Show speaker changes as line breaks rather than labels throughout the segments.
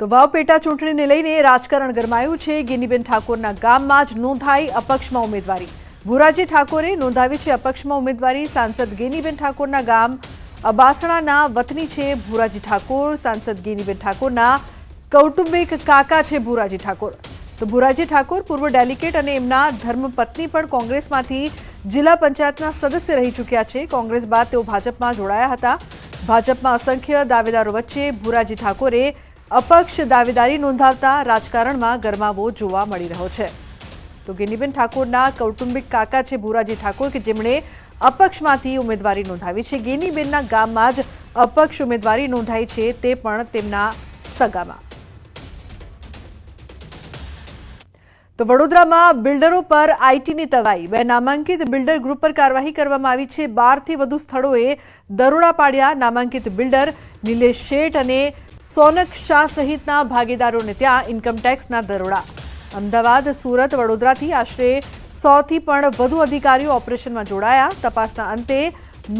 તો વાવ પેટા ચૂંટણીને લઈને રાજકારણ ગરમાયું છે ગિનીબેન ઠાકોરના ગામમાં જ નોંધાઈ અપક્ષમાં ઉમેદવારી ભુરાજી ઠાકોરે નોંધાવી છે અપક્ષમાં ઉમેદવારી સાંસદ ગેનીબેન ઠાકોરના ગામ અબાસણાના વતની છે ભુરાજી ઠાકોર સાંસદ ગેનીબેન ઠાકોરના કૌટુંબિક કાકા છે ભુરાજી ઠાકોર તો ભુરાજી ઠાકોર પૂર્વ ડેલિગેટ અને એમના ધર્મપત્ની પણ કોંગ્રેસમાંથી જિલ્લા પંચાયતના સદસ્ય રહી ચૂક્યા છે કોંગ્રેસ બાદ તેઓ ભાજપમાં જોડાયા હતા ભાજપમાં અસંખ્ય દાવેદારો વચ્ચે ભુરાજી ઠાકોરે અપક્ષ દાવેદારી નોંધાવતા રાજકારણમાં ગરમાવો જોવા મળી રહ્યો છે તો ગિનીબેન ઠાકોરના કૌટુંબિક કાકા છે ભૂરાજી ઠાકોર કે જેમણે અપક્ષમાંથી ઉમેદવારી નોંધાવી છે ગેનીબેનના ગામમાં જ અપક્ષ ઉમેદવારી નોંધાઈ છે તે પણ તેમના સગામાં તો વડોદરામાં બિલ્ડરો પર આઈટીની તવાઈ બે નામાંકિત બિલ્ડર ગ્રુપ પર કાર્યવાહી કરવામાં આવી છે બારથી વધુ સ્થળોએ દરોડા પાડ્યા નામાંકિત બિલ્ડર નિલેશ શેઠ અને સોનક શાહ સહિતના ભાગીદારોને ત્યાં ઇન્કમટેક્સના દરોડા અમદાવાદ સુરત વડોદરાથી આશરે સોથી પણ વધુ અધિકારીઓ ઓપરેશનમાં જોડાયા તપાસના અંતે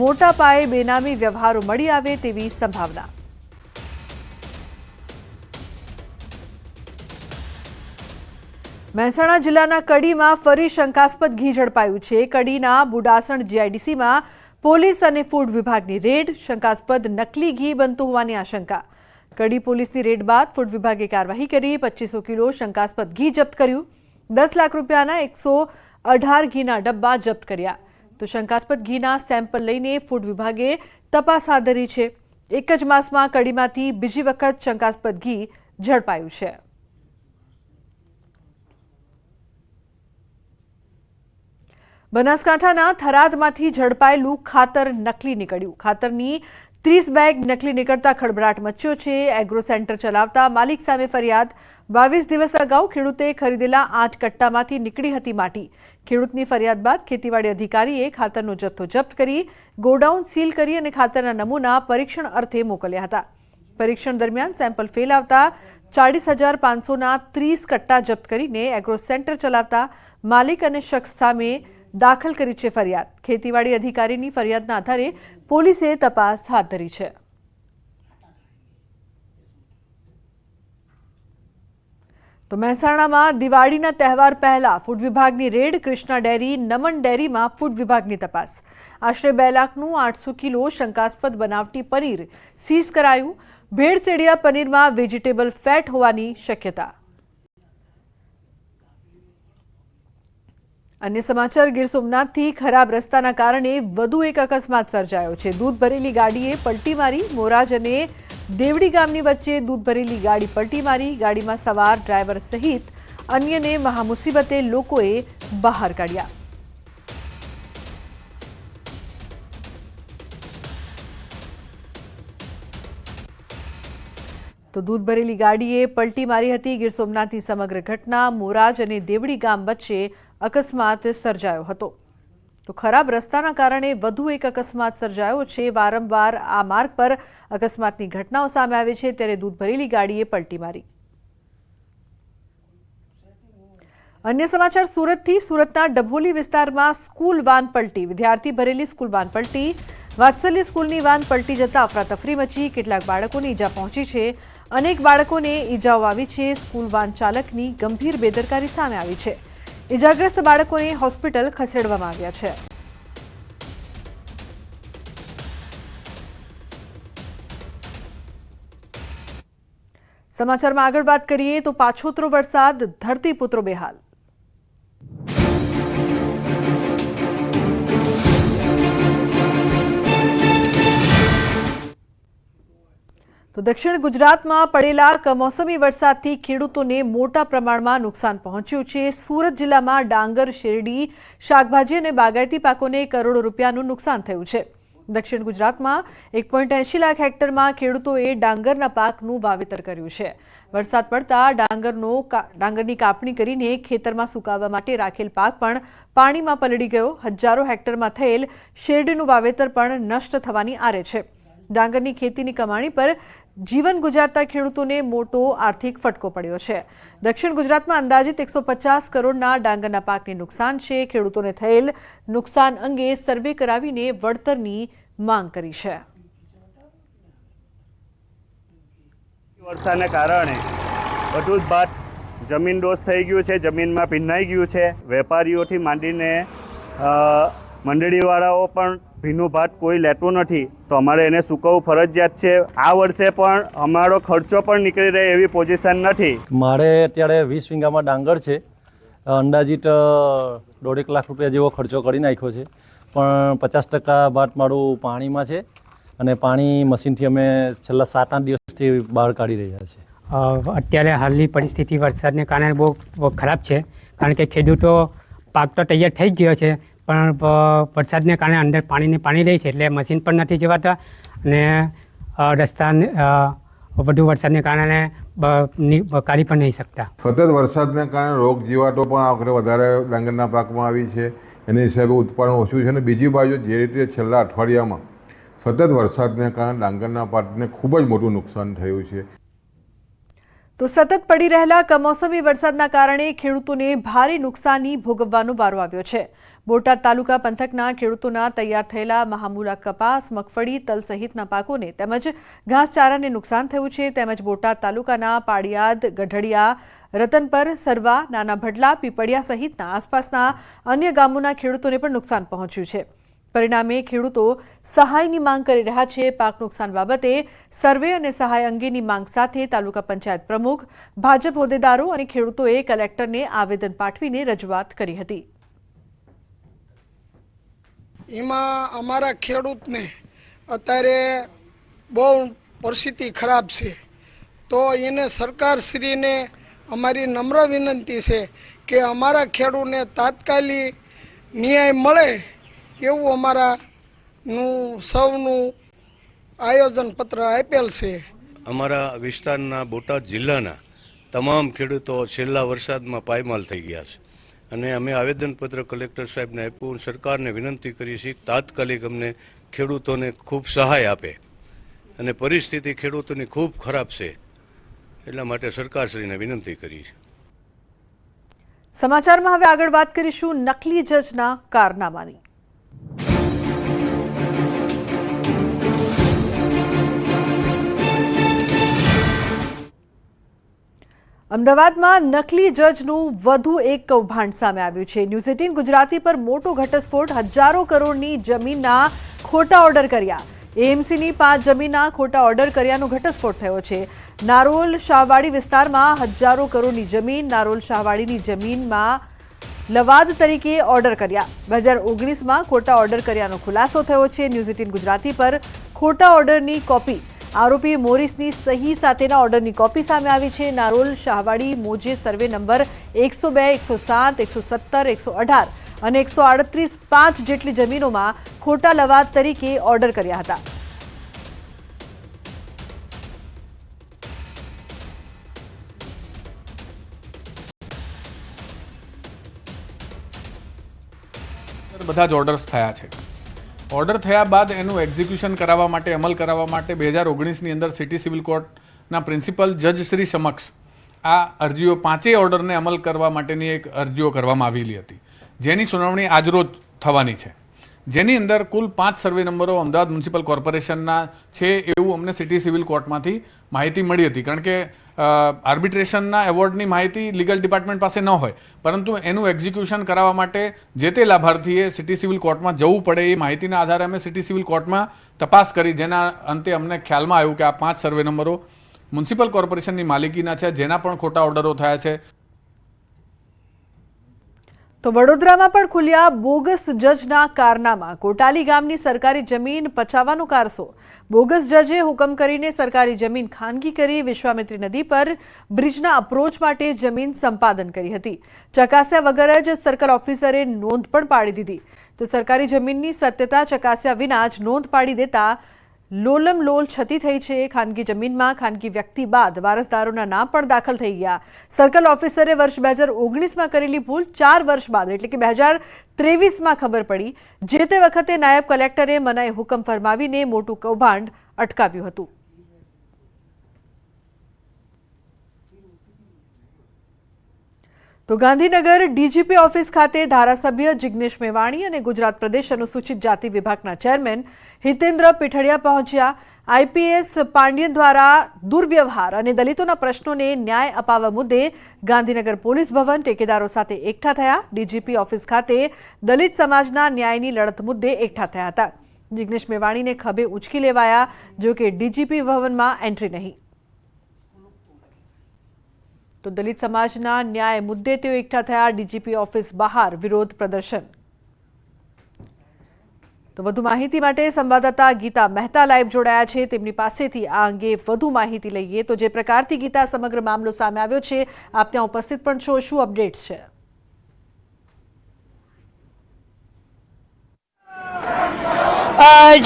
મોટા પાયે બેનામી વ્યવહારો મળી આવે તેવી સંભાવના મહેસાણા જિલ્લાના કડીમાં ફરી શંકાસ્પદ ઘી ઝડપાયું છે કડીના બુડાસણ જીઆઈડીસીમાં પોલીસ અને ફૂડ વિભાગની રેડ શંકાસ્પદ નકલી ઘી બનતું હોવાની આશંકા કડી પોલીસની રેડ બાદ ફૂડ વિભાગે કાર્યવાહી કરી પચીસો કિલો શંકાસ્પદ ઘી જપ્ત કર્યું દસ લાખ રૂપિયાના એકસો અઢાર ઘીના ડબ્બા જપ્ત કર્યા તો શંકાસ્પદ ઘીના સેમ્પલ લઈને ફૂડ વિભાગે તપાસ હાથ ધરી છે એક જ માસમાં કડીમાંથી બીજી વખત શંકાસ્પદ ઘી ઝડપાયું છે બનાસકાંઠાના થરાદમાંથી ઝડપાયેલું ખાતર નકલી નીકળ્યું ખાતરની ત્રીસ બેગ નકલી નીકળતા ખળભળાટ મચ્યો છે એગ્રો સેન્ટર ચલાવતા માલિક સામે ફરિયાદ બાવીસ દિવસ અગાઉ ખેડૂતે ખરીદેલા આઠ કટ્ટામાંથી નીકળી હતી માટી ખેડૂતની ફરિયાદ બાદ ખેતીવાડી અધિકારીએ ખાતરનો જથ્થો જપ્ત કરી ગોડાઉન સીલ કરી અને ખાતરના નમૂના પરીક્ષણ અર્થે મોકલ્યા હતા પરીક્ષણ દરમિયાન સેમ્પલ ફેલ આવતા ચાળીસ હજાર પાંચસોના ત્રીસ કટ્ટા જપ્ત કરીને એગ્રો સેન્ટર ચલાવતા માલિક અને શખ્સ સામે દાખલ કરી છે ફરિયાદ ખેતીવાડી અધિકારીની ફરિયાદના આધારે પોલીસે તપાસ હાથ ધરી છે તો મહેસાણામાં દિવાળીના તહેવાર પહેલા ફૂડ વિભાગની રેડ કૃષ્ણા ડેરી નમન ડેરીમાં ફૂડ વિભાગની તપાસ આશરે બે લાખનું આઠસો કિલો શંકાસ્પદ બનાવટી પનીર સીઝ કરાયું ભેળસેડિયા પનીરમાં વેજીટેબલ ફેટ હોવાની શક્યતા અને સમાચાર ગીર સોમનાથથી ખરાબ રસ્તાના કારણે વધુ એક અકસ્માત સર્જાયો છે દૂધ ભરેલી ગાડીએ પલટી મારી મોરાજ અને દેવડી ગામની વચ્ચે દૂધ ભરેલી ગાડી પલટી મારી ગાડીમાં સવાર ડ્રાઈવર સહિત અન્યને મહામુસીબતે લોકોએ બહાર કાઢ્યા તો દૂધ ભરેલી ગાડીએ પલટી મારી હતી ગીર સોમનાથની સમગ્ર ઘટના મોરાજ અને દેવડી ગામ વચ્ચે અકસ્માત સર્જાયો હતો તો ખરાબ રસ્તાના કારણે વધુ એક અકસ્માત સર્જાયો છે વારંવાર આ માર્ગ પર અકસ્માતની ઘટનાઓ સામે આવે છે ત્યારે દૂધ ભરેલી ગાડીએ પલટી મારી અન્ય સમાચાર સુરતથી સુરતના ડભોલી વિસ્તારમાં સ્કૂલ વાન પલટી વિદ્યાર્થી ભરેલી સ્કૂલ વાન પલટી વાત્સલ્ય સ્કૂલની વાન પલટી જતા અફરાતફરી મચી કેટલાક બાળકોને ઈજા પહોંચી છે અનેક બાળકોને ઈજાઓ આવી છે સ્કૂલ વાન ચાલકની ગંભીર બેદરકારી સામે આવી છે ઇજાગ્રસ્ત બાળકોને હોસ્પિટલ ખસેડવામાં આવ્યા છે સમાચારમાં આગળ વાત કરીએ તો પાછોતરો વરસાદ ધરતીપુત્રો બેહાલ તો દક્ષિણ ગુજરાતમાં પડેલા કમોસમી વરસાદથી ખેડૂતોને મોટા પ્રમાણમાં નુકસાન પહોંચ્યું છે સુરત જિલ્લામાં ડાંગર શેરડી શાકભાજી અને બાગાયતી પાકોને કરોડો રૂપિયાનું નુકસાન થયું છે દક્ષિણ ગુજરાતમાં એક પોઈન્ટ એંશી લાખ હેક્ટરમાં ખેડૂતોએ ડાંગરના પાકનું વાવેતર કર્યું છે વરસાદ પડતા ડાંગરનો ડાંગરની કાપણી કરીને ખેતરમાં સુકાવવા માટે રાખેલ પાક પણ પાણીમાં પલળી ગયો હજારો હેક્ટરમાં થયેલ શેરડીનું વાવેતર પણ નષ્ટ થવાની આરે છે ડાંગરની ખેતીની કમાણી પર જીવન ગુજારતા ખેડૂતોને મોટો આર્થિક ફટકો પડ્યો છે દક્ષિણ ગુજરાતમાં અંદાજિત એકસો પચાસ કરોડના ડાંગરના પાકને નુકસાન છે ખેડૂતોને થયેલ નુકસાન અંગે સર્વે કરાવીને વળતરની માંગ કરી છે
વરસાદને કારણે બધું જ ભાત જમીન દોષ થઈ ગયું છે જમીનમાં ભીનાઈ ગયું છે વેપારીઓથી માંડીને મંડળીવાળાઓ પણ ભીનું ભાત કોઈ લેતું નથી તો અમારે એને સૂકવવું ફરજિયાત છે આ વર્ષે પણ અમારો ખર્ચો પણ નીકળી રહે એવી પોઝિશન નથી
મારે અત્યારે વીસ વીંગામાં ડાંગર છે અંદાજિત દોઢેક લાખ રૂપિયા જેવો ખર્ચો કરી નાખ્યો છે પણ પચાસ ટકા ભાત મારું પાણીમાં છે અને પાણી મશીનથી અમે છેલ્લા સાત આઠ દિવસથી બહાર કાઢી રહ્યા છીએ અત્યારે હાલની પરિસ્થિતિ વરસાદને કારણે બહુ ખરાબ છે કારણ કે ખેડૂતો પાક તો તૈયાર થઈ ગયો છે પણ વરસાદને કારણે અંદર પાણીને પાણી રહે છે એટલે મશીન પણ નથી જવાતા અને રસ્તા વધુ વરસાદને કારણે કાઢી પણ નહીં શકતા
સતત વરસાદને કારણે રોગ જીવાતો પણ આ વખતે વધારે ડાંગરના પાકમાં આવી છે એના હિસાબે ઉત્પાદન ઓછું છે અને બીજી બાજુ જે રીતે છેલ્લા અઠવાડિયામાં સતત વરસાદને કારણે ડાંગરના પાકને ખૂબ જ મોટું નુકસાન થયું છે
તો સતત પડી રહેલા કમોસમી વરસાદના કારણે ખેડૂતોને ભારે નુકસાની ભોગવવાનો વારો આવ્યો છે બોટાદ તાલુકા પંથકના ખેડૂતોના તૈયાર થયેલા મહામૂલા કપાસ મગફળી તલ સહિતના પાકોને તેમજ ઘાસચારાને નુકસાન થયું છે તેમજ બોટાદ તાલુકાના પાડિયાદ ગઢડિયા રતનપર સરવા નાના ભડલા પીપળિયા સહિતના આસપાસના અન્ય ગામોના ખેડૂતોને પણ નુકસાન પહોંચ્યું છે પરિણામે ખેડૂતો સહાયની માંગ કરી રહ્યા છે પાક નુકસાન બાબતે સર્વે અને સહાય અંગેની માંગ સાથે તાલુકા પંચાયત પ્રમુખ ભાજપ હોદ્દેદારો અને ખેડૂતોએ કલેક્ટરને આવેદન પાઠવીને રજૂઆત કરી હતી
એમાં અમારા ખેડૂતને અત્યારે બહુ પરિસ્થિતિ ખરાબ છે તો એને સરકારશ્રીને અમારી નમ્ર વિનંતી છે કે અમારા ખેડૂતને તાત્કાલિક ન્યાય મળે એવું અમારાનું સૌનું આયોજન પત્ર આપેલ છે
અમારા વિસ્તારના બોટાદ જિલ્લાના તમામ ખેડૂતો છેલ્લા વરસાદમાં પાયમાલ થઈ ગયા છે અને અમે આવેદનપત્ર કલેક્ટર સાહેબને આપ્યું સરકારને વિનંતી કરી છે તાત્કાલિક અમને ખેડૂતોને ખૂબ સહાય આપે અને પરિસ્થિતિ ખેડૂતોની ખૂબ ખરાબ છે એટલા માટે સરકારશ્રીને વિનંતી કરી છે
સમાચારમાં હવે આગળ વાત કરીશું નકલી જજના કારનામાની અમદાવાદમાં નકલી જજનું વધુ એક કૌભાંડ સામે આવ્યું છે ન્યૂઝ એટીન ગુજરાતી પર મોટો ઘટસ્ફોટ હજારો કરોડની જમીનના ખોટા ઓર્ડર કર્યા એએમસીની પાંચ જમીનના ખોટા ઓર્ડર કર્યાનો ઘટસ્ફોટ થયો છે નારોલ શાહવાડી વિસ્તારમાં હજારો કરોડની જમીન નારોલ શાહવાડીની જમીનમાં લવાદ તરીકે ઓર્ડર કર્યા બે હજાર ઓગણીસમાં ખોટા ઓર્ડર કર્યાનો ખુલાસો થયો છે ન્યૂઝ એટીન ગુજરાતી પર ખોટા ઓર્ડરની કોપી આરોપી મોરિસની સહી સાથેના ઓર્ડરની કોપી સામે આવી છે નારોલ શાહવાડી મોજે સર્વે નંબર એકસો બે એકસો સાત એકસો સત્તર એકસો અઢાર અને એકસો આડત્રીસ પાંચ જેટલી જમીનોમાં ખોટા લવાદ તરીકે ઓર્ડર કર્યા હતા
બધા જ ઓર્ડર્સ થયા છે ઓર્ડર થયા બાદ એનું એક્ઝિક્યુશન કરાવવા માટે અમલ કરાવવા માટે બે હજાર ઓગણીસની અંદર સિટી સિવિલ કોર્ટના પ્રિન્સિપલ જજશ્રી સમક્ષ આ અરજીઓ પાંચેય ઓર્ડરને અમલ કરવા માટેની એક અરજીઓ કરવામાં આવેલી હતી જેની સુનાવણી આજરોજ થવાની છે જેની અંદર કુલ પાંચ સર્વે નંબરો અમદાવાદ મ્યુનિસિપલ કોર્પોરેશનના છે એવું અમને સિટી સિવિલ કોર્ટમાંથી માહિતી મળી હતી કારણ કે આર્બિટ્રેશનના એવોર્ડની માહિતી લીગલ ડિપાર્ટમેન્ટ પાસે ન હોય પરંતુ એનું એક્ઝિક્યુશન કરાવવા માટે જે તે લાભાર્થીએ સિટી સિવિલ કોર્ટમાં જવું પડે એ માહિતીના આધારે અમે સિટી સિવિલ કોર્ટમાં તપાસ કરી જેના અંતે અમને ખ્યાલમાં આવ્યું કે આ પાંચ સર્વે નંબરો મ્યુનિસિપલ કોર્પોરેશનની માલિકીના છે જેના પણ ખોટા ઓર્ડરો થયા છે
તો વડોદરામાં પણ ખુલ્યા બોગસ જજના કારનામાં કોટાલી ગામની સરકારી જમીન પચાવવાનો કારસો બોગસ જજે હુકમ કરીને સરકારી જમીન ખાનગી કરી વિશ્વામિત્રી નદી પર બ્રિજના અપ્રોચ માટે જમીન સંપાદન કરી હતી ચકાસ્યા વગર જ સર્કલ ઓફિસરે નોંધ પણ પાડી દીધી તો સરકારી જમીનની સત્યતા ચકાસ્યા વિના જ નોંધ પાડી દેતા લોલમ લોલ છતી થઈ છે ખાનગી જમીનમાં ખાનગી વ્યક્તિ બાદ વારસદારોના નામ પણ દાખલ થઈ ગયા સર્કલ ઓફિસરે વર્ષ બે હજાર ઓગણીસમાં કરેલી ભૂલ ચાર વર્ષ બાદ એટલે કે બે હજાર ત્રેવીસમાં ખબર પડી જે તે વખતે નાયબ કલેક્ટરે મનાઈ હુકમ ફરમાવીને મોટું કૌભાંડ અટકાવ્યું હતું તો ગાંધીનગર ડીજીપી ઓફિસ ખાતે ધારાસભ્ય જિગ્નેશ મેવાણી અને ગુજરાત પ્રદેશ અનુસૂચિત જાતિ વિભાગના ચેરમેન હિતેન્દ્ર પીઠડિયા પહોંચ્યા આઈપીએસ પાંડ્યન દ્વારા દુર્વ્યવહાર અને દલિતોના પ્રશ્નોને ન્યાય અપાવવા મુદ્દે ગાંધીનગર પોલીસ ભવન ટેકેદારો સાથે એકઠા થયા ડીજીપી ઓફિસ ખાતે દલિત સમાજના ન્યાયની લડત મુદ્દે એકઠા થયા હતા જિગ્નેશ મેવાણીને ખભે ઉચકી લેવાયા જોકે ડીજીપી ભવનમાં એન્ટ્રી નહીં તો દલિત સમાજના ન્યાય મુદ્દે તેઓ એકઠા થયા ડીજીપી ઓફિસ બહાર વિરોધ પ્રદર્શન તો વધુ માહિતી માટે સંવાદદાતા ગીતા મહેતા લાઈવ જોડાયા છે તેમની પાસેથી આ અંગે વધુ માહિતી લઈએ તો જે પ્રકારથી ગીતા સમગ્ર મામલો સામે આવ્યો છે આપ ત્યાં ઉપસ્થિત પણ છો શું અપડેટ્સ છે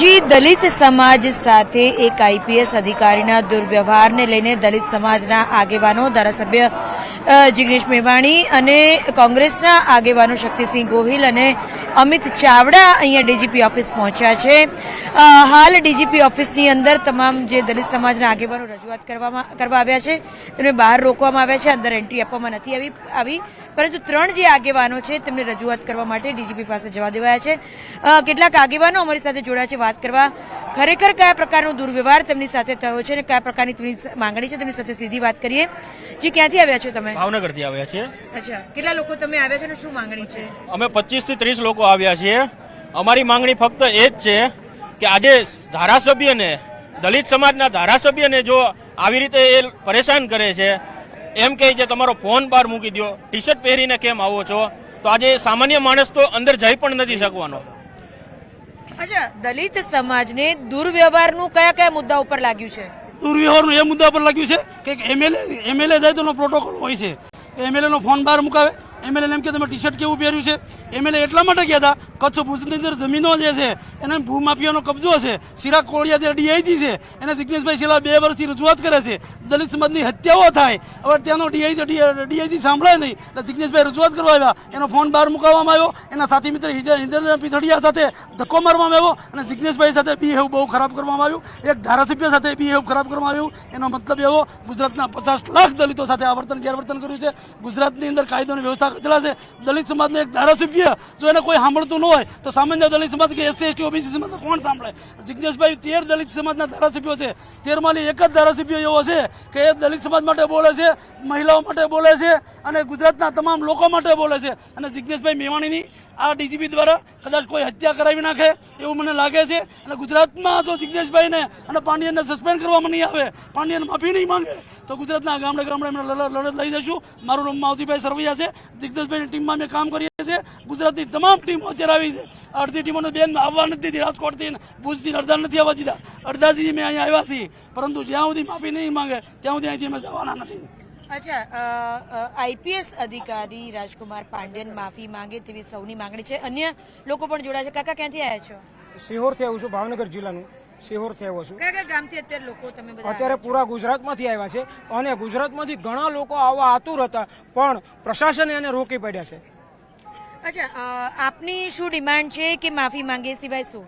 જી દલિત સમાજ સાથે એક આઈપીએસ અધિકારીના દુર્વ્યવહારને લઈને દલિત સમાજના આગેવાનો ધારાસભ્ય જિગ્નેશ મેવાણી અને કોંગ્રેસના આગેવાનો શક્તિસિંહ ગોહિલ અને અમિત ચાવડા અહીંયા ડીજીપી ઓફિસ પહોંચ્યા છે હાલ ડીજીપી ઓફિસની અંદર તમામ જે દલિત સમાજના આગેવાનો રજૂઆત કરવામાં કરવા આવ્યા છે તેમને બહાર રોકવામાં આવ્યા છે અંદર એન્ટ્રી આપવામાં નથી આવી આવી પરંતુ ત્રણ જે આગેવાનો છે તેમને રજૂઆત કરવા માટે ડીજીપી પાસે જવા દેવાયા છે કેટલાક આગેવાનો અમારી સાથે જોડાયા છે વાત કરવા ખરેખર કયા પ્રકારનો દુર્વ્યવહાર તેમની સાથે થયો છે અને કયા પ્રકારની તેમની માંગણી છે તેમની સાથે સીધી વાત કરીએ જે ક્યાંથી આવ્યા છો તમે
ભાવનગરથી આવ્યા છીએ અચ્છા કેટલા લોકો તમે આવ્યા છો અને શું માંગણી છે અમે પચીસ થી ત્રીસ લોકો આવ્યા છીએ અમારી માંગણી ફક્ત એ જ છે કે આજે ધારાસભ્યને દલિત સમાજના ધારાસભ્યને જો આવી રીતે એ પરેશાન કરે છે એમ કહે છે તમારો ફોન બહાર મૂકી દો ટી શર્ટ પહેરીને કેમ આવો છો તો આજે સામાન્ય માણસ તો અંદર જઈ પણ નથી શકવાનો
અચ્છા દલિત સમાજને દુર્વ્યવહારનું કયા કયા મુદ્દા ઉપર લાગ્યું છે
દુર્વ્યવહારનું એ મુદ્દા પર લાગ્યું છે કે એમએલએ એમએલએ જાય તો પ્રોટોકોલ હોય છે એમએલએનો ફોન બહાર મુકાવે એમએલએ એમ કે તમે ટી શર્ટ કેવું પહેર્યું છે એમએલએ એટલા માટે કહેતા કચ્છ ભૂજની અંદર જમીનો જે છે એને ભૂમાફિયાનો કબજો છે સિરા કોળિયા જે ડીઆઈજી છે એને જિગ્નેશભાઈ છેલ્લા બે વર્ષથી રજૂઆત કરે છે દલિત સમાજની હત્યાઓ થાય હવે ત્યાંનો ડીઆઈજી ડીઆઈજી સાંભળાય નહીં એટલે જિગ્નેશભાઈ રજૂઆત કરવા આવ્યા એનો ફોન બહાર મુકાવવામાં આવ્યો એના સાથી મિત્ર હિન્દ્રના પીથડિયા સાથે ધક્કો મારવામાં આવ્યો અને જિગ્નેશભાઈ સાથે બિહેવ બહુ ખરાબ કરવામાં આવ્યું એક ધારાસભ્ય સાથે બિહેવ ખરાબ કરવામાં આવ્યું એનો મતલબ એવો ગુજરાતના પચાસ લાખ દલિતો સાથે આવર્તન ગેરવર્તન કર્યું છે ગુજરાતની અંદર કાયદોની વ્યવસ્થા લીધેલા છે દલિત સમાજનો એક ધારાસભ્ય જો એને કોઈ સાંભળતું ન હોય તો સામાન્ય દલિત સમાજ કે એસસી એસટી ઓબીસી સમાજ કોણ સાંભળે જિજ્ઞેશભાઈ તેર દલિત સમાજના ધારાસભ્યો છે તેરમાંથી એક જ ધારાસભ્ય એવો છે કે એ દલિત સમાજ માટે બોલે છે મહિલાઓ માટે બોલે છે અને ગુજરાતના તમામ લોકો માટે બોલે છે અને જિજ્ઞેશભાઈ મેવાણીની આ ડીજીપી દ્વારા કદાચ કોઈ હત્યા કરાવી નાખે એવું મને લાગે છે અને ગુજરાતમાં જો જિજ્ઞેશભાઈને અને પાંડિયનને સસ્પેન્ડ કરવામાં નહીં આવે પાંડિયન માફી નહીં માંગે તો ગુજરાતના ગામડે ગામડે એમને લડત લઈ જશું મારું નામ માવતીભાઈ સરવૈયા છે જગદીશભાઈની ટીમમાં અમે કામ કરીએ છીએ ગુજરાતની તમામ ટીમો અત્યારે આવી છે અડધી ટીમોને બેન આવવા નથી દીધી રાજકોટથી ભુજથી અડધા નથી આવવા દીધા અડધાથી અમે અહીંયા આવ્યા છીએ પરંતુ જ્યાં સુધી માફી નહીં માંગે ત્યાં સુધી અહીંથી
અમે જવાના નથી અચ્છા આઈપીએસ અધિકારી રાજકુમાર પાંડ્યન માફી માંગે તેવી સૌની માંગણી છે અન્ય લોકો પણ જોડાયા છે કાકા ક્યાંથી આવ્યા છો
સિહોરથી આવું છું ભાવનગર જિલ્લાનું સિહોરથી થયો છું અત્યારે પૂરા ગુજરાતમાંથી આવ્યા છે અને ગુજરાતમાંથી ઘણા લોકો આવવા આતુર હતા પણ પ્રશાસને એને રોકી પડ્યા
છે આપની શું ડિમાન્ડ છે કે માફી માંગીએ સિવાય શું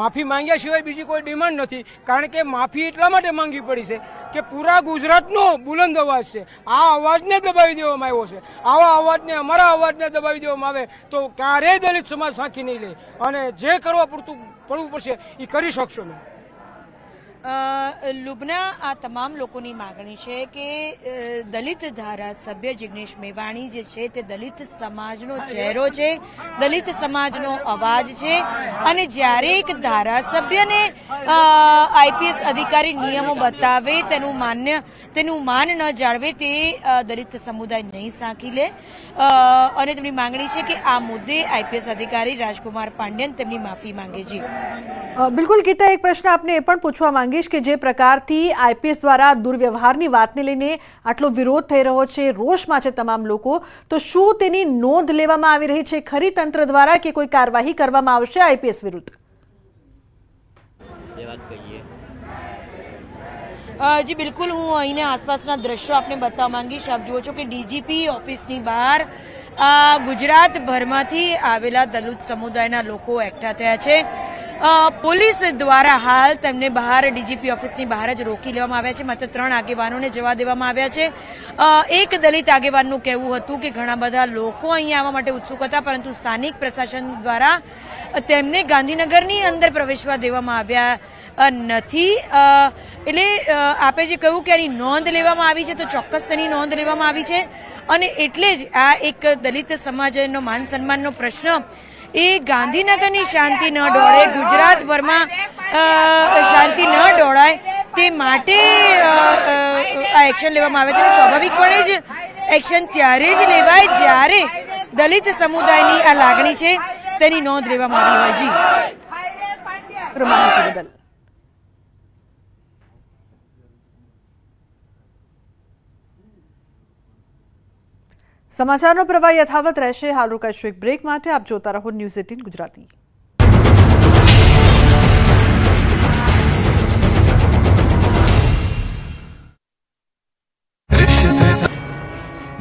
માફી માંગ્યા સિવાય બીજી કોઈ ડિમાન્ડ નથી કારણ કે માફી એટલા માટે માંગવી પડી છે કે પૂરા ગુજરાતનો બુલંદ અવાજ છે આ અવાજને દબાવી દેવામાં આવ્યો છે આવા અવાજને અમારા અવાજને દબાવી દેવામાં આવે તો ક્યારેય દલિત સમાજ સાંખી નહીં લે અને જે કરવા પૂરતું પડવું પડશે એ કરી શકશો નહીં
લુબના આ તમામ લોકોની માગણી છે કે દલિત ધારાસભ્ય જિગ્નેશ મેવાણી જે છે તે દલિત સમાજનો ચહેરો છે દલિત સમાજનો અવાજ છે અને જ્યારે એક ધારાસભ્યને આઈપીએસ અધિકારી નિયમો બતાવે તેનું માન્ય તેનું માન ન જાળવે તે દલિત સમુદાય નહીં સાંકી લે અને તેમની માંગણી છે કે આ મુદ્દે આઈપીએસ અધિકારી રાજકુમાર પાંડ્યન તેમની માફી માંગે છે બિલકુલ ગીતા એક પ્રશ્ન આપને એ પણ પૂછવા માંગે નાગેશ કે જે પ્રકારથી આઈપીએસ દ્વારા દુર્વ્યવહારની વાતને લઈને આટલો વિરોધ થઈ રહ્યો છે રોષમાં છે તમામ લોકો તો શું તેની નોંધ લેવામાં આવી રહી છે ખરી તંત્ર દ્વારા કે કોઈ કાર્યવાહી કરવામાં આવશે આઈપીએસ વિરુદ્ધ જી બિલકુલ હું અહીંના આસપાસના દ્રશ્યો આપને બતાવવા માંગીશ આપ જુઓ છો કે ડીજીપી ઓફિસની બહાર ગુજરાતભરમાંથી આવેલા દલિત સમુદાયના લોકો એકઠા થયા છે પોલીસ દ્વારા હાલ તેમને બહાર ડીજીપી ઓફિસની બહાર જ રોકી લેવામાં આવ્યા છે માત્ર ત્રણ આગેવાનોને જવા દેવામાં આવ્યા છે એક દલિત આગેવાનનું કહેવું હતું કે ઘણા બધા લોકો અહીંયા આવવા માટે ઉત્સુક હતા પરંતુ સ્થાનિક પ્રશાસન દ્વારા તેમને ગાંધીનગરની અંદર પ્રવેશવા દેવામાં આવ્યા નથી એટલે આપે જે કહ્યું કે આની નોંધ લેવામાં આવી છે તો ચોક્કસ તેની નોંધ લેવામાં આવી છે અને એટલે જ આ એક દલિત સમાજનો માન સન્માનનો પ્રશ્ન એ ગાંધીનગરની શાંતિ ન ડોળે ગુજરાતભરમાં શાંતિ ન ડોળાય તે માટે આ એક્શન લેવામાં આવે છે અને સ્વાભાવિકપણે જ એક્શન ત્યારે જ લેવાય જ્યારે દલિત સમુદાયની આ લાગણી છે તેની નોંધ લેવામાં આવી હોય જી માહિતી બદલ
સમાચારનો પ્રવાહ યથાવત રહેશે હાલ રોકાઈશું એક બ્રેક માટે આપ જોતા રહો ન્યૂઝ એટીન ગુજરાતી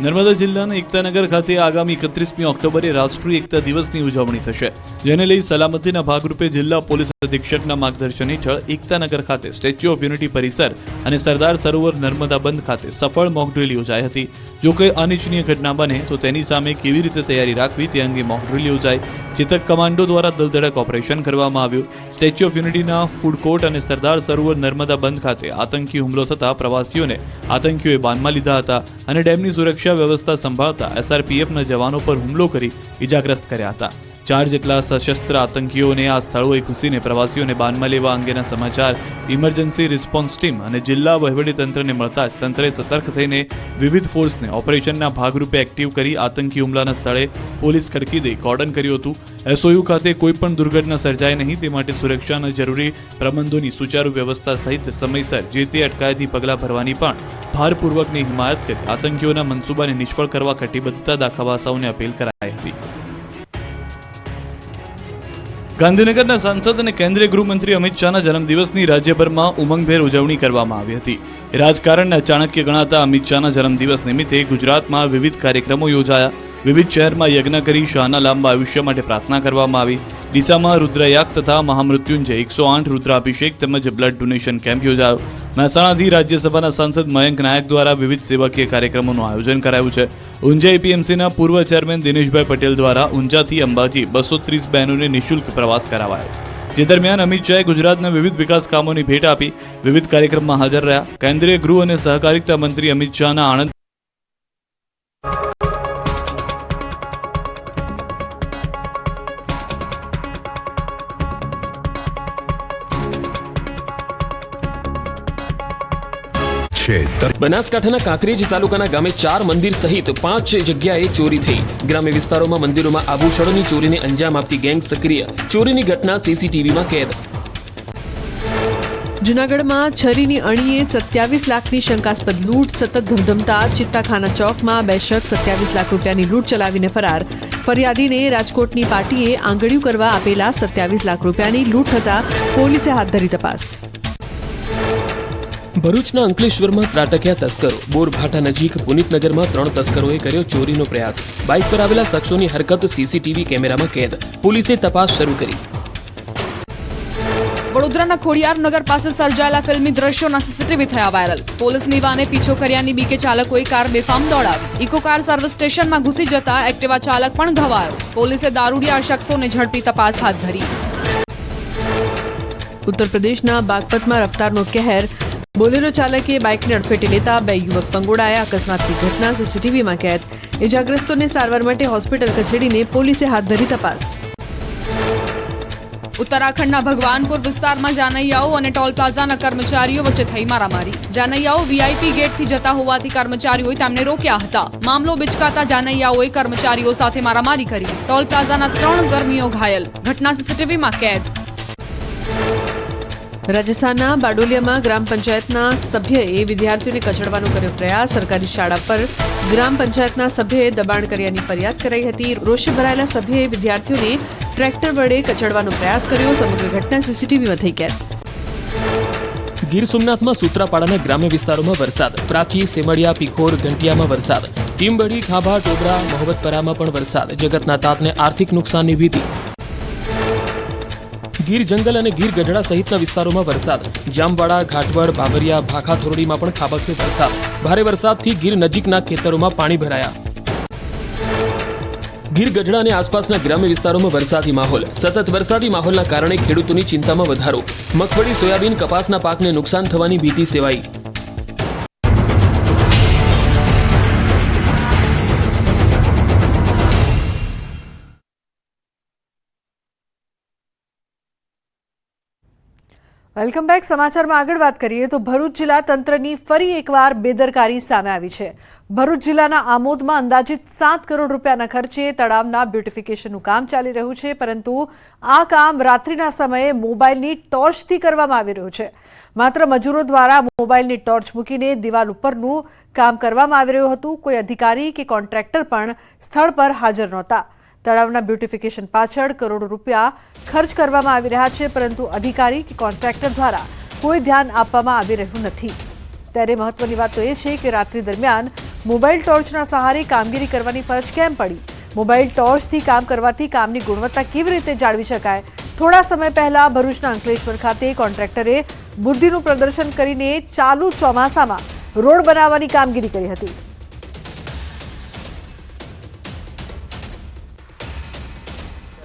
નર્મદા જિલ્લાના એકતાનગર ખાતે આગામી એકત્રીસમી ઓક્ટોબરે રાષ્ટ્રીય એકતા દિવસની ઉજવણી થશે જેને લઈ સલામતીના ભાગરૂપે જિલ્લા પોલીસ અધિક્ષકના માર્ગદર્શન હેઠળ એકતાનગર ખાતે સ્ટેચ્યુ ઓફ યુનિટી પરિસર અને સરદાર સરોવર નર્મદા બંધ ખાતે સફળ મોકડ્રીલ યોજાઈ હતી જો કે અનિચ્છનીય ઘટના બને તો તેની સામે કેવી રીતે તૈયારી રાખવી તે અંગે મોક ડ્રિલ યોજાય ચેતક કમાન્ડો દ્વારા દલધડક ઓપરેશન કરવામાં આવ્યું સ્ટેચ્યુ ઓફ યુનિટીના ફૂડ કોર્ટ અને સરદાર સરોવર નર્મદા બંધ ખાતે આતંકી હુમલો થતા પ્રવાસીઓને આતંકીઓએ બાનમાં લીધા હતા અને ડેમની સુરક્ષા વ્યવસ્થા સંભાળતા એસઆરપીએફના જવાનો પર હુમલો કરી ઇજાગ્રસ્ત કર્યા હતા ચાર જેટલા સશસ્ત્ર આતંકીઓને આ સ્થળોએ ઘૂસીને પ્રવાસીઓને બાનમાં લેવા અંગેના સમાચાર ઇમરજન્સી રિસ્પોન્સ ટીમ અને જિલ્લા વહીવટીતંત્રને મળતા જ તંત્રે સતર્ક થઈને વિવિધ ફોર્સને ઓપરેશનના ભાગરૂપે એક્ટિવ કરી આતંકી હુમલાના સ્થળે પોલીસ ખડકી દઈ કોર્ડન કર્યું હતું એસઓયુ ખાતે કોઈપણ દુર્ઘટના સર્જાય નહીં તે માટે સુરક્ષાના જરૂરી પ્રબંધોની સુચારુ વ્યવસ્થા સહિત સમયસર જે તે અટકાયતી પગલાં ભરવાની પણ ભારપૂર્વકની હિમાયત કરી આતંકીઓના મનસૂબાને નિષ્ફળ કરવા કટિબદ્ધતા દાખવવા સૌને અપીલ કરાઈ હતી ગાંધીનગરના સાંસદ અને કેન્દ્રીય ગૃહમંત્રી અમિત શાહના જન્મદિવસની રાજ્યભરમાં ઉમંગભેર ઉજવણી કરવામાં આવી હતી રાજકારણને ચાણક્ય ગણાતા અમિત શાહના જન્મદિવસ નિમિત્તે ગુજરાતમાં વિવિધ કાર્યક્રમો યોજાયા વિવિધ શહેરમાં યજ્ઞ કરી શાહના લાંબા આયુષ્ય માટે પ્રાર્થના કરવામાં આવી ડીસામાં રુદ્રયાગ તથા મહામૃત્યુંજય એકસો આઠ રુદ્રાભિષેક તેમજ બ્લડ ડોનેશન કેમ્પ યોજાયો મહેસાણાથી રાજ્યસભાના સાંસદ મયંક નાયક દ્વારા વિવિધ સેવાકીય કાર્યક્રમોનું આયોજન કરાયું છે ઊંઝા એપીએમસીના પૂર્વ ચેરમેન દિનેશભાઈ પટેલ દ્વારા ઊંઝાથી અંબાજી બસો ત્રીસ બહેનોને નિઃશુલ્ક પ્રવાસ કરાવાયો જે દરમિયાન અમિત શાહે ગુજરાતના વિવિધ વિકાસ કામોની ભેટ આપી વિવિધ કાર્યક્રમમાં હાજર રહ્યા કેન્દ્રીય ગૃહ અને સહકારિતા મંત્રી અમિત શાહના આણંદ છે બનાસકાંઠાના કાંકરેજ તાલુકાના ગામે ચાર મંદિર સહિત પાંચ જગ્યાએ ચોરી થઈ ગ્રામ્ય વિસ્તારોમાં મંદિરોમાં આભૂષણોની ચોરીને અંજામ આપતી ગેંગ સક્રિય ચોરીની ઘટના સીસીટીવીમાં કેદ
જૂનાગઢમાં છરીની અણીએ સત્યાવીસ લાખની શંકાસ્પદ લૂંટ સતત ધમધમતા ચિત્તાખાના ચોકમાં બે શખ્સ સત્યાવીસ લાખ રૂપિયાની લૂંટ ચલાવીને ફરાર ફરિયાદીને રાજકોટની પાર્ટીએ આંગળીયું કરવા આપેલા સત્યાવીસ લાખ રૂપિયાની લૂંટ થતાં પોલીસે હાથ ધરી તપાસ ભરૂચના અંકલેશ્વરમાં ત્રાટક્યા તસ્કરો બોરભાટા નજીક પુનિતનગરમાં ત્રણ તસ્કરોએ કર્યો ચોરીનો પ્રયાસ બાઇક પર આવેલા શખ્સોની હરકત સીસીટીવી કેમેરામાં કેદ પોલીસે તપાસ શરૂ કરી વડોદરાના ખોડિયાર નગર પાસે સર્જાયેલા ફિલ્મી દ્રશ્યોના સીસીટીવી થયા વાયરલ પોલીસની વાને પીછો કર્યાની બીકે ચાલકોએ કાર બેફામ દોડાવી ઇકો કાર સર્વિસ સ્ટેશનમાં ઘૂસી જતા એક્ટિવા ચાલક પણ ઘવાયો પોલીસે દારૂડિયા શખ્સોને ઝડપી તપાસ હાથ ધરી ઉત્તર પ્રદેશના બાગપતમાં રફતારનો કહેર બોલેરો ચાલકે બાઇકને અડફેટે લેતા બે યુવક પંગોડાયા અકસ્માતની ઘટના સીસીટીવીમાં કેદ ઇજાગ્રસ્તોને સારવાર માટે હોસ્પિટલ ખસેડીને પોલીસે હાથ ધરી તપાસ ઉત્તરાખંડના ભગવાનપુર વિસ્તારમાં જાનૈયાઓ અને ટોલ પ્લાઝાના કર્મચારીઓ વચ્ચે થઈ મારામારી જાનૈયાઓ વીઆઈપી ગેટથી જતા હોવાથી કર્મચારીઓએ તેમને રોક્યા હતા મામલો બિચકાતા જાનૈયાઓએ કર્મચારીઓ સાથે મારામારી કરી ટોલ પ્લાઝાના ત્રણ કર્મીઓ ઘાયલ ઘટના સીસીટીવીમાં કેદ રાજસ્થાનના બાડોલિયામાં ગ્રામ પંચાયતના સભ્યએ વિદ્યાર્થીઓને કચડવાનો કર્યો પ્રયાસ સરકારી શાળા પર ગ્રામ પંચાયતના સભ્યએ દબાણ કર્યાની ફરિયાદ કરાઈ હતી રોષે ભરાયેલા સભ્યએ વિદ્યાર્થીઓને ટ્રેક્ટર વડે કચડવાનો પ્રયાસ કર્યો સમગ્ર ઘટના સીસીટીવીમાં થઈ
ગયા ગીર સોમનાથમાં સૂત્રાપાડાના ગ્રામ્ય વિસ્તારોમાં વરસાદ પ્રાચી સેમડિયા પીખોર ઘંટિયામાં વરસાદ ટીમબડી ખાભા ટોબરા મોહબ્બતપરામાં પણ વરસાદ જગતના તાતને આર્થિક નુકસાનની ભીતિ ગીર જંગલ અને ગીર ગઢડા સહિતના વિસ્તારોમાં વરસાદ જામવાડા ઘાટવડ બાબરિયા ભાખા થોરડીમાં પણ ખાબક્યો વરસાદ ભારે વરસાદથી ગીર નજીકના ખેતરોમાં પાણી ભરાયા ગીર ગઢડા અને આસપાસના ગ્રામ્ય વિસ્તારોમાં વરસાદી માહોલ સતત વરસાદી માહોલના કારણે ખેડૂતોની ચિંતામાં વધારો મગફળી સોયાબીન કપાસના પાકને નુકસાન થવાની ભીતિ સેવાઈ
વેલકમ બેક સમાચારમાં આગળ વાત કરીએ તો ભરૂચ જિલ્લા તંત્રની ફરી એકવાર બેદરકારી સામે આવી છે ભરૂચ જિલ્લાના આમોદમાં અંદાજિત સાત કરોડ રૂપિયાના ખર્ચે તળાવના બ્યુટિફિકેશનનું કામ ચાલી રહ્યું છે પરંતુ આ કામ રાત્રિના સમયે મોબાઈલની ટોર્ચથી કરવામાં આવી રહ્યું છે માત્ર મજૂરો દ્વારા મોબાઈલની ટોર્ચ મૂકીને દિવાલ ઉપરનું કામ કરવામાં આવી રહ્યું હતું કોઈ અધિકારી કે કોન્ટ્રાક્ટર પણ સ્થળ પર હાજર નહોતા તળાવના બ્યુટીફિકેશન પાછળ કરોડો રૂપિયા ખર્ચ કરવામાં આવી રહ્યા છે પરંતુ અધિકારી કે કોન્ટ્રાક્ટર દ્વારા કોઈ ધ્યાન આપવામાં આવી રહ્યું નથી ત્યારે મહત્વની વાત તો એ છે કે રાત્રિ દરમિયાન મોબાઈલ ટોર્ચના સહારે કામગીરી કરવાની ફરજ કેમ પડી મોબાઈલ ટોર્ચથી કામ કરવાથી કામની ગુણવત્તા કેવી રીતે જાળવી શકાય થોડા સમય પહેલા ભરૂચના અંકલેશ્વર ખાતે કોન્ટ્રાક્ટરે બુદ્ધિનું પ્રદર્શન કરીને ચાલુ ચોમાસામાં રોડ બનાવવાની કામગીરી કરી હતી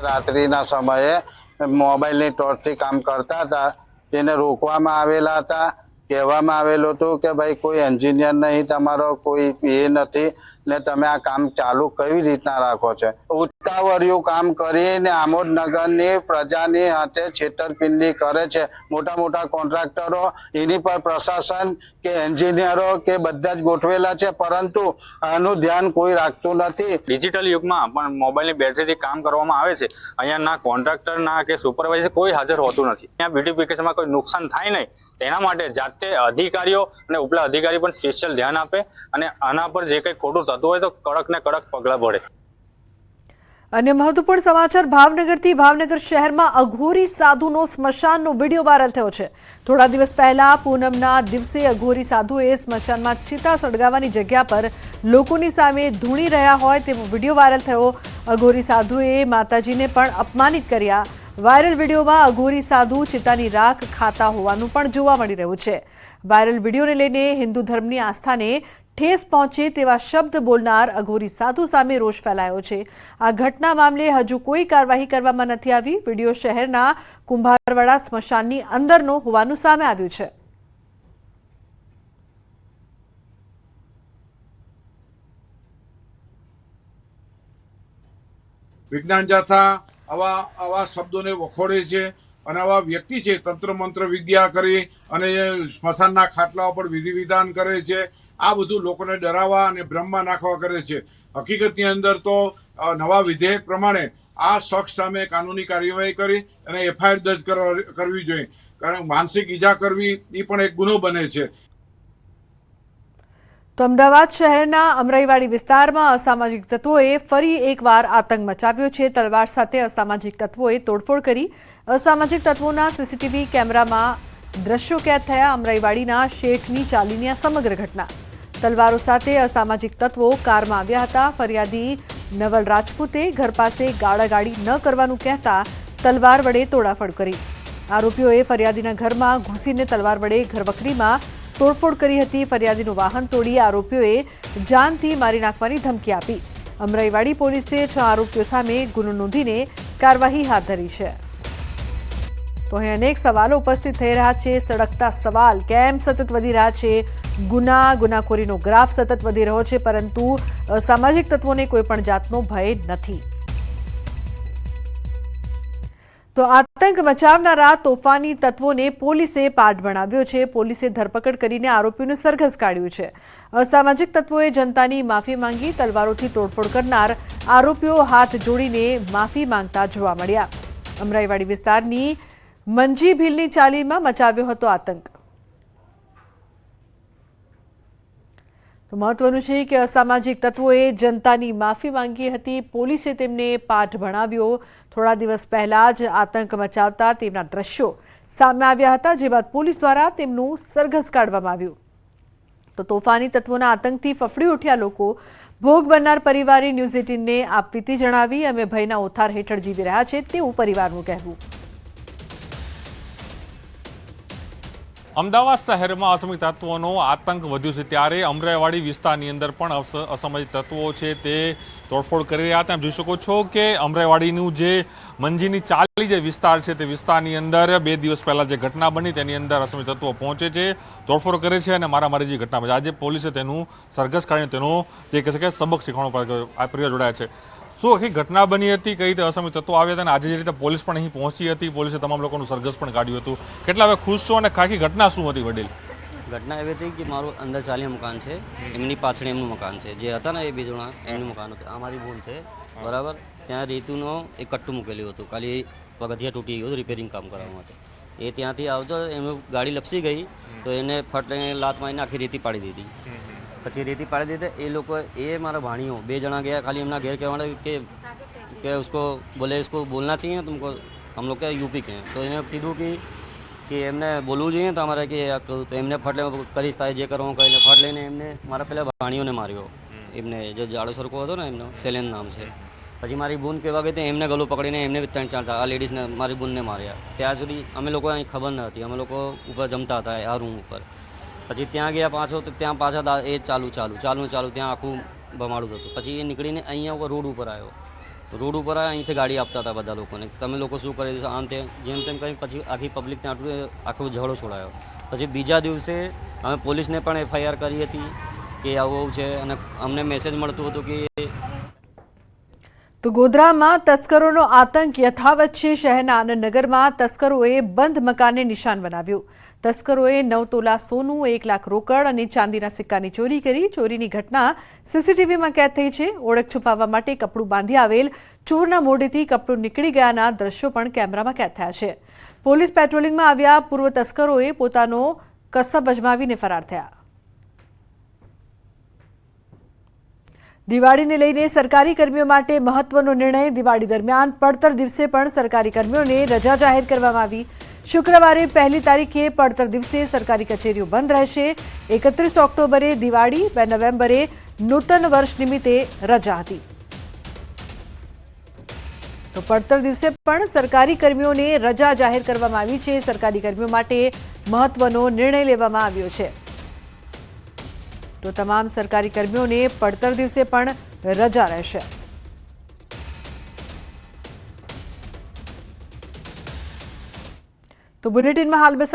રાત્રિના સમયે મોબાઈલની ટોર્ચથી કામ કરતા હતા તેને રોકવામાં આવેલા હતા કહેવામાં આવેલું હતું કે ભાઈ કોઈ એન્જિનિયર નહીં તમારો કોઈ એ નથી ને તમે આ કામ ચાલુ કેવી રીતના રાખો છો કાવરિયું કામ કરીને આમોદનગરની પ્રજાની હાથે છેતરપિંડી કરે છે મોટા મોટા કોન્ટ્રાક્ટરો એની પર પ્રશાસન કે એન્જિનિયરો કે બધા જ ગોઠવેલા છે પરંતુ આનું ધ્યાન કોઈ રાખતું નથી
ડિજિટલ યુગમાં પણ મોબાઈલની બેટરીથી કામ કરવામાં આવે છે અહીંયા ના કોન્ટ્રાક્ટર ના કે સુપરવાઇઝર કોઈ હાજર હોતું નથી ત્યાં બ્યુટિફિકેશનમાં કોઈ નુકસાન થાય નહીં તેના માટે જાતે અધિકારીઓ અને ઉપલા અધિકારી પણ સ્પેશિયલ ધ્યાન આપે અને આના પર જે કંઈ ખોટું થતું હોય તો કડક ને કડક પગલાં ભળે અને મહત્વપૂર્ણ સમાચાર ભાવનગરથી ભાવનગર શહેરમાં અઘોરી સાધુનો સ્મશાનનો વિડીયો વાયરલ થયો છે થોડા દિવસ પહેલા પૂનમના દિવસે અઘોરી સાધુએ સ્મશાનમાં ચિતા સળગાવવાની જગ્યા પર લોકોની સામે ધૂણી રહ્યા હોય તેવો વિડીયો વાયરલ થયો અઘોરી સાધુએ માતાજીને પણ અપમાનિત કર્યા વાયરલ વિડીયોમાં અઘોરી સાધુ ચિતાની રાખ ખાતા હોવાનું પણ જોવા મળી રહ્યું છે વાયરલ વિડીયોને લઈને હિન્દુ ધર્મની આસ્થાને ઠેસ પહોંચે તેવા શબ્દ બોલનાર અઘોરી સાધુ સામે રોષ ફેલાયો છે આ ઘટના મામલે હજુ કોઈ કાર્યવાહી કરવામાં નથી આવી વિડીયો શહેરના કુંભારવાડા સ્મશાનની અંદરનો હોવાનું સામે આવ્યું છે વિજ્ઞાન જાથા આવા આવા શબ્દોને વખોડે છે અને આવા વ્યક્તિ છે તંત્ર મંત્ર વિદ્યા કરી અને સ્મશાનના ખાટલા ઉપર વિધિ વિધાન કરે છે આ બધું લોકોને ડરાવવા અને ભ્રમમાં નાખવા કરે છે હકીકતની અંદર તો નવા વિધેયક પ્રમાણે આ શખ્સ સામે કાનૂની કાર્યવાહી કરી અને એફઆઈઆર દર્જ કરવી જોઈએ કારણ માનસિક ઈજા કરવી એ પણ એક ગુનો બને છે તો અમદાવાદ શહેરના અમરાઈવાડી વિસ્તારમાં અસામાજિક તત્વોએ ફરી એકવાર આતંક મચાવ્યો છે તલવાર સાથે અસામાજિક તત્વોએ તોડફોડ કરી અસામાજિક તત્વોના સીસીટીવી કેમેરામાં દ્રશ્યો કેદ થયા અમરાઈવાડીના શેઠની ચાલીની આ સમગ્ર ઘટના તલવારો સાથે અસામાજિક તત્વો કારમાં આવ્યા હતા ફરિયાદી નવલ રાજપૂતે ઘર પાસે ગાળાગાડી ન કરવાનું કહેતા તલવાર વડે તોડાફડ કરી આરોપીઓએ ફરિયાદીના ઘરમાં ઘૂસીને તલવાર વડે ઘરવખરીમાં તોડફોડ કરી હતી ફરિયાદીનું વાહન તોડી આરોપીઓએ જાનથી મારી નાખવાની ધમકી આપી અમરાઈવાડી પોલીસે છ આરોપીઓ સામે ગુનો નોંધીને કાર્યવાહી હાથ ધરી છે તો અહીં અનેક સવાલો ઉપસ્થિત થઈ રહ્યા છે સડકતા સવાલ કેમ સતત વધી રહ્યા છે ગુના ગુનાખોરીનો ગ્રાફ સતત વધી રહ્યો છે પરંતુ સામાજિક તત્વોને કોઈ પણ જાતનો ભય નથી તો આતંક મચાવનારા તોફાની તત્વોને પોલીસે પાઠ ભણાવ્યો છે પોલીસે ધરપકડ કરીને આરોપીનું સરઘસ કાઢ્યું છે સામાજિક તત્વોએ જનતાની માફી માંગી તલવારોથી તોડફોડ કરનાર આરોપીઓ હાથ જોડીને માફી માંગતા જોવા મળ્યા અમરાઈવાડી વિસ્તારની મંજી ભીલની ચાલીમાં મચાવ્યો હતો આતંક તો મહત્વનું છે કે અસામાજિક તત્વોએ જનતાની માફી માંગી હતી પોલીસે તેમને પાઠ ભણાવ્યો થોડા દિવસ પહેલા જ આતંક મચાવતા તેમના દ્રશ્યો સામે આવ્યા હતા જે બાદ પોલીસ દ્વારા તેમનું સરઘસ કાઢવામાં આવ્યું તો તોફાની તત્વોના આતંકથી ફફડી ઉઠ્યા લોકો ભોગ બનનાર પરિવારે ન્યૂઝ એટીનને આપવીતી જણાવી અમે ભયના ઓથાર હેઠળ જીવી રહ્યા છે તેવું પરિવારનું કહેવું અમદાવાદ શહેરમાં અસમય તત્વોનો આતંક વધ્યો છે ત્યારે અમરાઈવાડી વિસ્તારની અંદર પણ અસમય તત્વો છે તે તોડફોડ કરી રહ્યા હતા જોઈ શકો છો કે અમરાઈવાડીનું જે મંજીની ચાલી જે વિસ્તાર છે તે વિસ્તારની અંદર બે દિવસ પહેલાં જે ઘટના બની તેની અંદર અસમય તત્વો પહોંચે છે તોડફોડ કરે છે અને મારા મારી જે ઘટના બની આજે પોલીસે તેનું સરઘસ કાઢીને તેનો જે કહે છે કે સબક શીખવાનો પ્રક્રિયા જોડાયા છે શું આખી ઘટના બની હતી કઈ રીતે અસમય તત્વો આવ્યા હતા અને આજે જે રીતે પોલીસ પણ અહીં પહોંચી હતી પોલીસે તમામ લોકોનું સરઘસ પણ કાઢ્યું હતું કેટલા હવે ખુશ છો અને ખાખી ઘટના શું હતી વડીલ ઘટના એવી હતી કે મારું અંદર ચાલીએ મકાન છે એમની પાછળ એમનું મકાન છે જે હતા ને એ બીજુણા એમનું મકાન હતું આ મારી ભૂલ છે બરાબર ત્યાં રીતુનો એક કટ્ટું મૂકેલું હતું ખાલી પગથિયા તૂટી ગયું રિપેરિંગ કામ કરવા માટે એ ત્યાંથી આવતો એમનું ગાડી લપસી ગઈ તો એને ફટ લાત મારીને આખી રેતી પાડી દીધી પછી રેતી પાડી દીધી એ લોકો એ મારા ભાણીઓ બે જણા ગયા ખાલી એમના ઘેર કહેવા કે કે ઉસકો બોલે इसको બોલના ચાહીએ तुमको हम લોકો क्या यूपी તો એને કીધું કે કે એમને બોલવું જોઈએ તમારે કે એમને ફટ કરીશ તારે જે કરવું કહીને ફટ લઈને એમને મારા પહેલાં ભાણીઓને માર્યો એમને જે જાડો સરખો હતો ને એમનો સેલેન નામ છે પછી મારી બૂન કહેવા ગઈ એમને ગળું પકડીને એમને ત્રણ ચાર આ લેડીઝને મારી બૂનને માર્યા ત્યાં સુધી અમે લોકો અહીં ખબર ન હતી અમે લોકો ઉપર જમતા હતા આ રૂમ ઉપર પછી ત્યાં ગયા પાછો તો ત્યાં પાછા એ ચાલુ ચાલુ ચાલુ ચાલુ ત્યાં આખું ભમાડું હતું પછી એ નીકળીને અહીંયા રોડ ઉપર આવ્યો રોડ ઉપર આવ્યો અહીંથી ગાડી આપતા હતા બધા લોકોને તમે લોકો શું કરી દીધું આમ તેમ જેમ તેમ કરી પછી આખી પબ્લિકને આટલું આખો ઝઘડો છોડાયો પછી બીજા દિવસે અમે પોલીસને પણ એફઆઈઆર કરી હતી કે આવું છે અને અમને મેસેજ મળતું હતું કે તો ગોધરામાં તસ્કરોનો આતંક યથાવત છે શહેરના અને આનંદનગરમાં તસ્કરોએ બંધ મકાનને નિશાન બનાવ્યું તસ્કરોએ નવ તોલા સોનું એક લાખ રોકડ અને ચાંદીના સિક્કાની ચોરી કરી ચોરીની ઘટના સીસીટીવીમાં કેદ થઈ છે ઓળખ છુપાવવા માટે કપડું બાંધી આવેલ ચોરના મોઢેથી કપડું નીકળી ગયાના દ્રશ્યો પણ કેમેરામાં કેદ થયા છે પોલીસ પેટ્રોલિંગમાં આવ્યા પૂર્વ તસ્કરોએ પોતાનો કસબ અજમાવીને ફરાર થયા દિવાળીને લઈને સરકારી કર્મીઓ માટે મહત્વનો નિર્ણય દિવાળી દરમિયાન પડતર દિવસે પણ સરકારી કર્મીઓને રજા જાહેર કરવામાં આવી શુક્રવારે પહેલી તારીખે પડતર દિવસે સરકારી કચેરીઓ બંધ રહેશે એકત્રીસ ઓક્ટોબરે દિવાળી બે નવેમ્બરે નૂતન વર્ષ નિમિત્તે રજા હતી તો પડતર દિવસે પણ સરકારી કર્મીઓને રજા જાહેર કરવામાં આવી છે સરકારી કર્મીઓ માટે મહત્વનો નિર્ણય લેવામાં આવ્યો છે તો તમામ સરકારી કર્મીઓને પડતર દિવસે પણ રજા રહેશે તો બુલેટિનમાં હાલ બસ